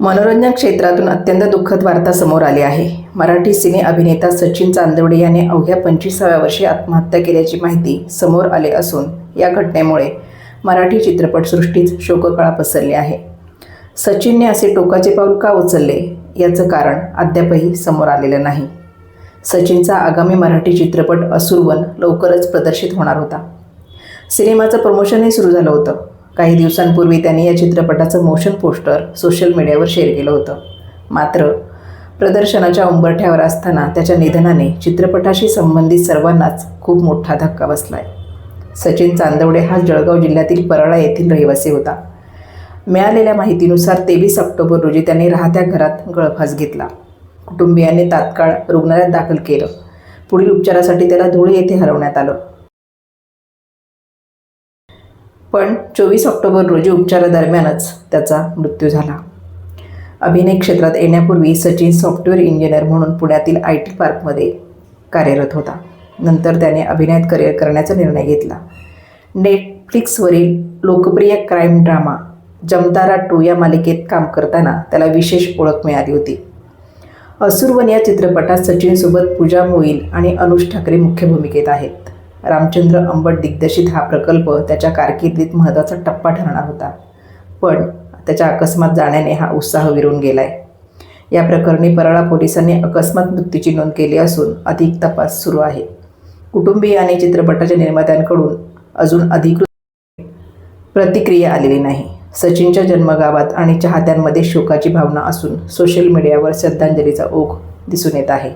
मनोरंजन क्षेत्रातून अत्यंत दुःखद वार्ता समोर आली आहे. मराठी सिने अभिनेता सचिन चांदवडे याने अवघ्या पंचवीसाव्या वर्षी आत्महत्या केल्याची माहिती समोर आली असून या घटनेमुळे मराठी चित्रपटसृष्टीत शोककळा पसरली आहे. सचिनने असे टोकाचे पाऊल का उचलले याचं कारण अद्यापही समोर आलेलं नाही. सचिनचा आगामी मराठी चित्रपट असुरवन लवकरच प्रदर्शित होणार होता. सिनेमाचं प्रमोशनही सुरू झालं होतं. काही दिवसांपूर्वी त्यांनी या चित्रपटाचं मोशन पोस्टर सोशल मीडियावर शेअर केलं होतं. मात्र प्रदर्शनाच्या उंबरठ्यावर असताना त्याच्या निधनाने चित्रपटाशी संबंधित सर्वांनाच खूप मोठा धक्का बसला आहे सचिन चांदवडे हा जळगाव जिल्ह्यातील परळा येथील रहिवासी होता. मिळालेल्या माहितीनुसार तेवीस ऑक्टोबर रोजी त्यांनी राहत्या घरात गळफास घेतला. कुटुंबियांनी तात्काळ रुग्णालयात दाखल केलं. पुढील उपचारासाठी त्याला धुळे येथे हलवण्यात आलं. पण चोवीस ऑक्टोबर रोजी उपचारादरम्यानच त्याचा मृत्यू झाला. अभिनय क्षेत्रात येण्यापूर्वी सचिन सॉफ्टवेअर इंजिनियर म्हणून पुण्यातील आय टी पार्कमध्ये कार्यरत होता. नंतर त्याने अभिनयात करिअर करण्याचा निर्णय घेतला. नेटफ्लिक्सवरील लोकप्रिय क्राईम ड्रामा जमतारा टू या मालिकेत काम करताना त्याला विशेष ओळख मिळाली होती. असुरवन या चित्रपटात सचिनसोबत पूजा मोईल आणि अनुष ठाकरे मुख्य भूमिकेत आहेत. रामचंद्र अंबट दिग्दर्शित हा प्रकल्प त्याच्या कारकिर्दीत महत्त्वाचा टप्पा ठरणार होता. पण त्याच्या अकस्मात जाण्याने हा उत्साह विरून गेलाय. या प्रकरणी परळा पोलिसांनी अकस्मात मृत्यूची नोंद केली असून अधिक तपास सुरू आहे. कुटुंबीय आणि चित्रपटाच्या निर्मात्यांकडून अजून अधिकृत प्रतिक्रिया आलेली नाही. सचिनच्या जन्मगावात आणि चाहत्यांमध्ये शोकाची भावना असून सोशल मीडियावर श्रद्धांजलीचा ओघ दिसून येत आहे.